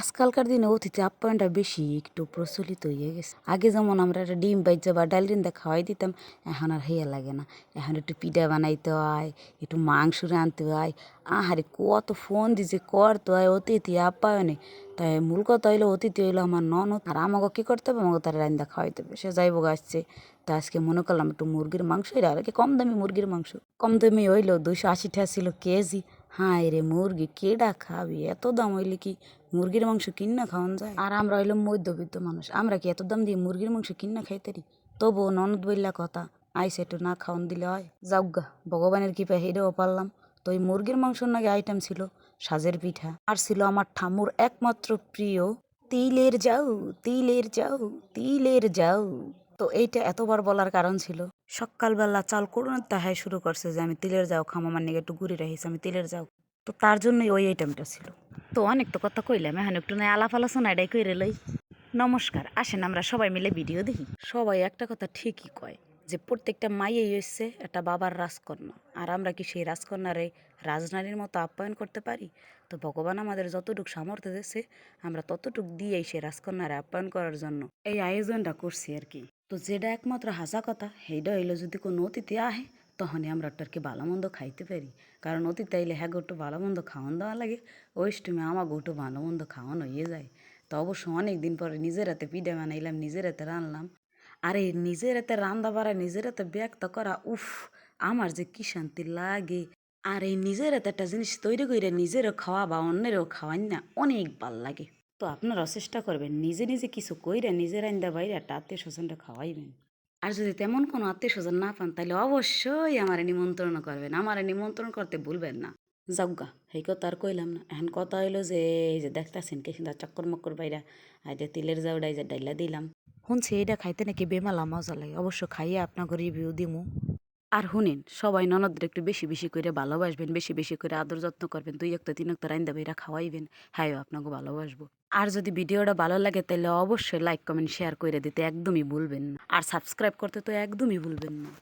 আজকালকার দিনে অতিথি আপ্যায়নটা বেশি একটু প্রচলিত হয়ে গেছে। আগে যেমন আমরা একটা ডিম বাইজা বা ডাল রিন্দা খাওয়াই দিতাম, এখন আর হেয়া লাগে না। এখন একটু পিঠা বানাইতে হয়, একটু মাংস রাঁধতে হয়। আহারে, কত ফোন দিছে করতে হয় অতিথি আপ্যায়নে। তাই মূল কথা হইল অতিথি হইল আমার ননদ, আর আমাকে কী করতে হবে? আমাকে তারা রান্দা খাওয়াইতে হবে। সে যাইব আসছে। তা আজকে মনে করলাম একটু মুরগির মাংস আর কি কম দামি মুরগির মাংস। কম দামি হইল দুইশো আশি টাকা ছিল কেজি। হায় রে মুরগি, কেডা খাবি? এত দাম হইলে কি মুরগির মাংস কিনা খাওয়ান যায়? আর আমরা হইলাম মধ্যবিত্ত মানুষ, আমরা কি এত দাম দিয়ে মুরগির মাংস কিনা খাইতারি তবুও ননদ বললা কথা, আইসে একটু না খাওয়ান দিলে হয়। যাউগা ভগবানের কৃপা হেরেও পারলাম। তো এই মুরগির মাংসর নাকি আইটেম ছিল সাজের পিঠা, আর ছিল আমার ঠামুর একমাত্র প্রিয় তিলের যাও তিলের যাও তিলের যাও তো এইটা এতবার বলার কারণ ছিল সকালবেলা চাল করুন তাহাই শুরু করছে যে আমি তিলের যাও খাম আমার নিকে একটু ঘুরে রাখিস আমি তিলের যাও। তো তার জন্যই ওই আইটেমটা ছিল। তো অনেক তো কথা কইলাম এখন একটু না আলাপ আলোচনা এটাই কইরে লই। নমস্কার আসেন আমরা সবাই মিলে ভিডিও দেখি। সবাই একটা কথা ঠিকই কয় যে প্রত্যেকটা মাইয়েই হচ্ছে একটা বাবার রাজকন্যা। আর আমরা কি সেই রাজকন্যারে রাজনারীর মতো আপ্যায়ন করতে পারি? তো ভগবান আমাদের যতটুকু সামর্থ্য দিয়েছে আমরা ততটুকু দিয়েই সেই রাজকন্যারে আপ্যায়ন করার জন্য এই আয়োজনটা করছি আর কি। তো যেটা একমাত্র হাসা কথা, সেইটা হইল যদি কোনো অতিথি আহে, তখনই আমরা ওটাকে ভালো মন্দ খাইতে পারি। কারণ অতিথি আইলে হ্যাঁ একটু ভালো মন্দ খাওয়ান দেওয়া লাগে। ওই স্টিমে আমার গোটু ভালো মন্দ খাওয়ানো হয়ে যায়। তো অবশ্য অনেক দিন পরে নিজের হাতে পিঠে বানাইলাম, নিজের হাতে রানলাম আর এই নিজের হাতে রান্দা বাড়া, নিজের হাতে ব্যক্ত করা, উফ, আমার যে কি শান্তি লাগে। আর এই নিজের হাতে একটা জিনিস তৈরি করে নিজেরও খাওয়া বা অন্যেরও খাওয়ান না, অনেক ভালো লাগে। তো আপনারাও চেষ্টা করবেন, নিজে নিজে কিছু কইরা নিজের আইন্দা বাইরে একটা আত্মীয় স্বজনটা খাওয়াইবেন। আর যদি তেমন কোনো আত্মীয় স্বজন না পান তাহলে অবশ্যই আমার নিমন্ত্রণ করবেন। আমার নিমন্ত্রণ করতে ভুলবেন না। যাজ্ঞা সেই কথা আর কইলাম না। এখন কথা হইল যে, এই যে দেখতেছেন কি সুন্দর চক্কর মক্কর বাইরা আর যে তিলের জাউডাই যে ডাইলা দিলাম। শুনছি এইটা খাইতে নাকি বেমালা মজা লাগে, অবশ্য খাইয়ে আপনাকে রিভিউ দিমু। আর শুনেন সবাই ননদদের একটু বেশি বেশি করে ভালোবাসবেন, বেশি বেশি করে আদর যত্ন করবেন, দুই একটা, তিন একটা রাইন্দা বেরা খাওয়াইবেন। হ্যাঁ আপনাকে ভালোবাসবো। আর যদি ভিডিওটা ভালো লাগে তাহলে অবশ্যই লাইক, কমেন্ট, শেয়ার করে দিতে একদমই ভুলবেন না। আর সাবস্ক্রাইব করতে তো একদমই ভুলবেন না।